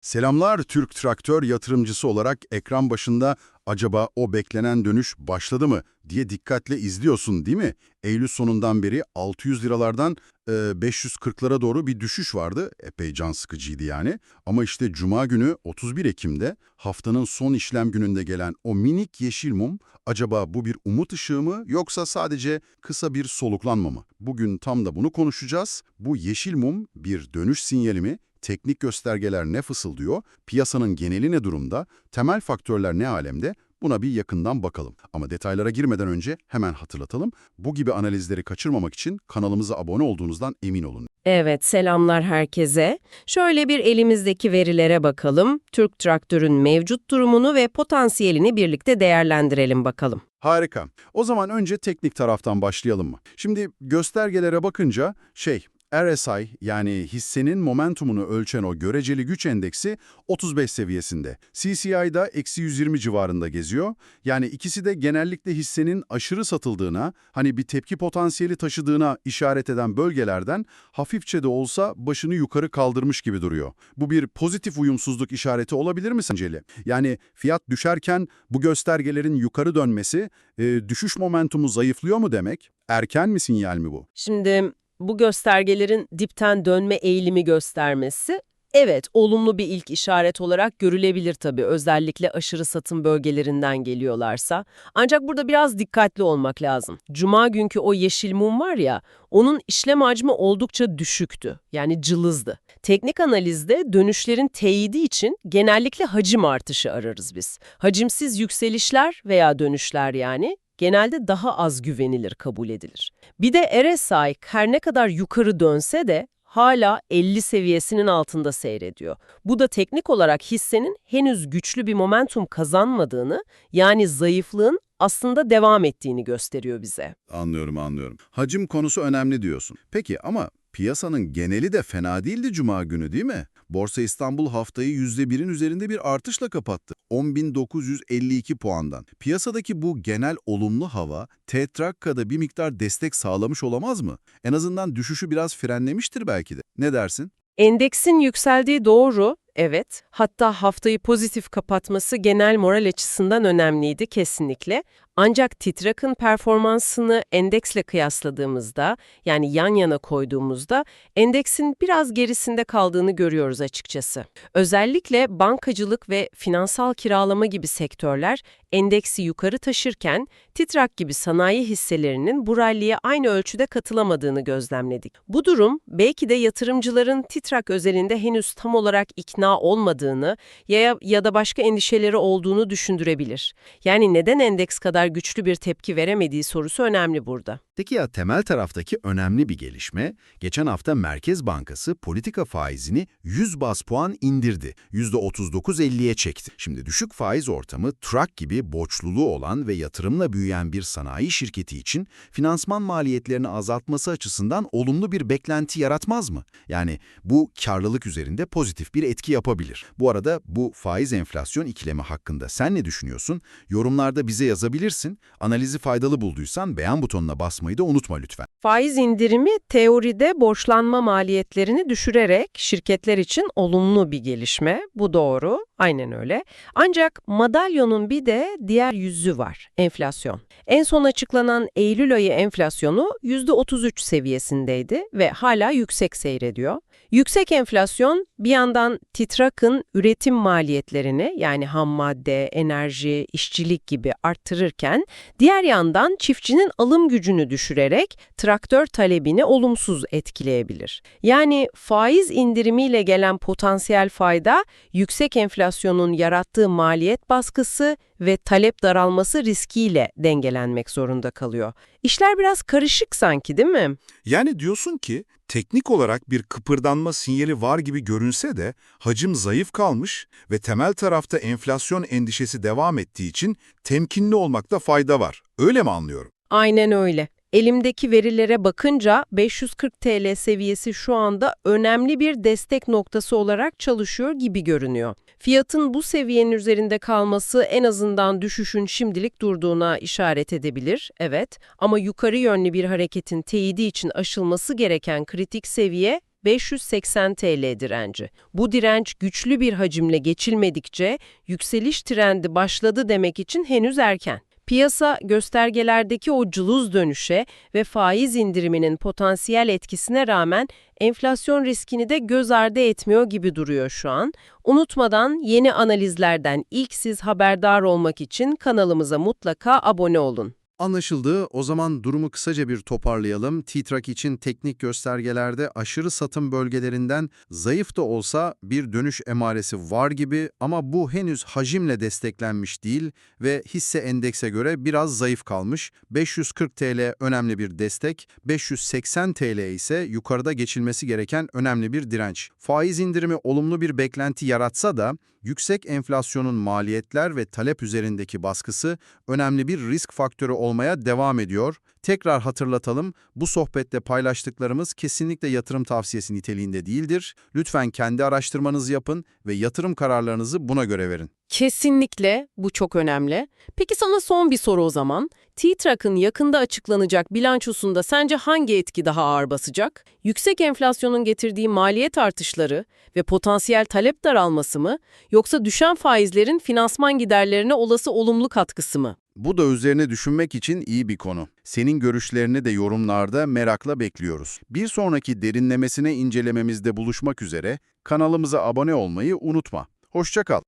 Selamlar Türk traktör yatırımcısı olarak ekran başında acaba o beklenen dönüş başladı mı diye dikkatle izliyorsun değil mi? Eylül sonundan beri 600 liralardan e, 540'lara doğru bir düşüş vardı. Epey can sıkıcıydı yani. Ama işte Cuma günü 31 Ekim'de haftanın son işlem gününde gelen o minik yeşil mum acaba bu bir umut ışığı mı yoksa sadece kısa bir soluklanma mı? Bugün tam da bunu konuşacağız. Bu yeşil mum bir dönüş sinyali mi? Teknik göstergeler ne fısıldıyor, piyasanın geneli ne durumda, temel faktörler ne alemde buna bir yakından bakalım. Ama detaylara girmeden önce hemen hatırlatalım. Bu gibi analizleri kaçırmamak için kanalımıza abone olduğunuzdan emin olun. Evet, selamlar herkese. Şöyle bir elimizdeki verilere bakalım. Türk Traktör'ün mevcut durumunu ve potansiyelini birlikte değerlendirelim bakalım. Harika. O zaman önce teknik taraftan başlayalım mı? Şimdi göstergelere bakınca şey, RSI yani hissenin momentumunu ölçen o göreceli güç endeksi 35 seviyesinde. CCI'da eksi 120 civarında geziyor. Yani ikisi de genellikle hissenin aşırı satıldığına, hani bir tepki potansiyeli taşıdığına işaret eden bölgelerden hafifçe de olsa başını yukarı kaldırmış gibi duruyor. Bu bir pozitif uyumsuzluk işareti olabilir mi sence? Yani fiyat düşerken bu göstergelerin yukarı dönmesi, e, düşüş momentumu zayıflıyor mu demek? Erken mi sinyal mi bu? Şimdi bu göstergelerin dipten dönme eğilimi göstermesi, evet olumlu bir ilk işaret olarak görülebilir tabii özellikle aşırı satım bölgelerinden geliyorlarsa. Ancak burada biraz dikkatli olmak lazım. Cuma günkü o yeşil mum var ya, onun işlem hacmi oldukça düşüktü. Yani cılızdı. Teknik analizde dönüşlerin teyidi için genellikle hacim artışı ararız biz. Hacimsiz yükselişler veya dönüşler yani genelde daha az güvenilir kabul edilir. Bir de RSI her ne kadar yukarı dönse de hala 50 seviyesinin altında seyrediyor. Bu da teknik olarak hissenin henüz güçlü bir momentum kazanmadığını, yani zayıflığın aslında devam ettiğini gösteriyor bize. Anlıyorum, anlıyorum. Hacim konusu önemli diyorsun. Peki ama piyasanın geneli de fena değildi Cuma günü değil mi? Borsa İstanbul haftayı %1'in üzerinde bir artışla kapattı. 10.952 puandan. Piyasadaki bu genel olumlu hava, Tetrakka'da bir miktar destek sağlamış olamaz mı? En azından düşüşü biraz frenlemiştir belki de. Ne dersin? Endeksin yükseldiği doğru, evet. Hatta haftayı pozitif kapatması genel moral açısından önemliydi kesinlikle. Ancak Titrak'ın performansını endeksle kıyasladığımızda, yani yan yana koyduğumuzda endeksin biraz gerisinde kaldığını görüyoruz açıkçası. Özellikle bankacılık ve finansal kiralama gibi sektörler endeksi yukarı taşırken Titrak gibi sanayi hisselerinin bu ralliye aynı ölçüde katılamadığını gözlemledik. Bu durum belki de yatırımcıların Titrak özelinde henüz tam olarak ikna olmadığını ya, ya da başka endişeleri olduğunu düşündürebilir. Yani neden endeks kadar güçlü bir tepki veremediği sorusu önemli burada. Peki ya temel taraftaki önemli bir gelişme, geçen hafta Merkez Bankası politika faizini 100 bas puan indirdi. %39.50'ye çekti. Şimdi düşük faiz ortamı Trak gibi borçluluğu olan ve yatırımla büyüyen bir sanayi şirketi için finansman maliyetlerini azaltması açısından olumlu bir beklenti yaratmaz mı? Yani bu karlılık üzerinde pozitif bir etki yapabilir. Bu arada bu faiz enflasyon ikilemi hakkında sen ne düşünüyorsun? Yorumlarda bize yazabilirsin. Analizi faydalı bulduysan beğen butonuna basmayı da unutma lütfen. Faiz indirimi teoride borçlanma maliyetlerini düşürerek şirketler için olumlu bir gelişme. Bu doğru, aynen öyle. Ancak madalyonun bir de diğer yüzü var, enflasyon. En son açıklanan Eylül ayı enflasyonu %33 seviyesindeydi ve hala yüksek seyrediyor. Yüksek enflasyon bir yandan Titrak'ın üretim maliyetlerini yani ham madde, enerji, işçilik gibi arttırırken diğer yandan çiftçinin alım gücünü düşürerek traktör talebini olumsuz etkileyebilir. Yani faiz indirimiyle gelen potansiyel fayda yüksek enflasyonun yarattığı maliyet baskısı ve talep daralması riskiyle dengelenmek zorunda kalıyor. İşler biraz karışık sanki değil mi? Yani diyorsun ki teknik olarak bir kıpırdanma sinyali var gibi görünse de hacim zayıf kalmış ve temel tarafta enflasyon endişesi devam ettiği için temkinli olmakta fayda var. Öyle mi anlıyorum? Aynen öyle. Elimdeki verilere bakınca 540 TL seviyesi şu anda önemli bir destek noktası olarak çalışıyor gibi görünüyor. Fiyatın bu seviyenin üzerinde kalması en azından düşüşün şimdilik durduğuna işaret edebilir, evet. Ama yukarı yönlü bir hareketin teyidi için aşılması gereken kritik seviye 580 TL direnci. Bu direnç güçlü bir hacimle geçilmedikçe yükseliş trendi başladı demek için henüz erken. Piyasa göstergelerdeki o cılız dönüşe ve faiz indiriminin potansiyel etkisine rağmen enflasyon riskini de göz ardı etmiyor gibi duruyor şu an. Unutmadan yeni analizlerden ilk siz haberdar olmak için kanalımıza mutlaka abone olun. Anlaşıldı. O zaman durumu kısaca bir toparlayalım. T-Track için teknik göstergelerde aşırı satım bölgelerinden zayıf da olsa bir dönüş emaresi var gibi ama bu henüz hacimle desteklenmiş değil ve hisse endekse göre biraz zayıf kalmış. 540 TL önemli bir destek, 580 TL ise yukarıda geçilmesi gereken önemli bir direnç. Faiz indirimi olumlu bir beklenti yaratsa da yüksek enflasyonun maliyetler ve talep üzerindeki baskısı önemli bir risk faktörü olmaya devam ediyor. Tekrar hatırlatalım, bu sohbette paylaştıklarımız kesinlikle yatırım tavsiyesi niteliğinde değildir. Lütfen kendi araştırmanızı yapın ve yatırım kararlarınızı buna göre verin. Kesinlikle bu çok önemli. Peki sana son bir soru o zaman. T-Track'ın yakında açıklanacak bilançosunda sence hangi etki daha ağır basacak? Yüksek enflasyonun getirdiği maliyet artışları ve potansiyel talep daralması mı? Yoksa düşen faizlerin finansman giderlerine olası olumlu katkısı mı? Bu da üzerine düşünmek için iyi bir konu. Senin görüşlerini de yorumlarda merakla bekliyoruz. Bir sonraki derinlemesine incelememizde buluşmak üzere kanalımıza abone olmayı unutma. Hoşça kal.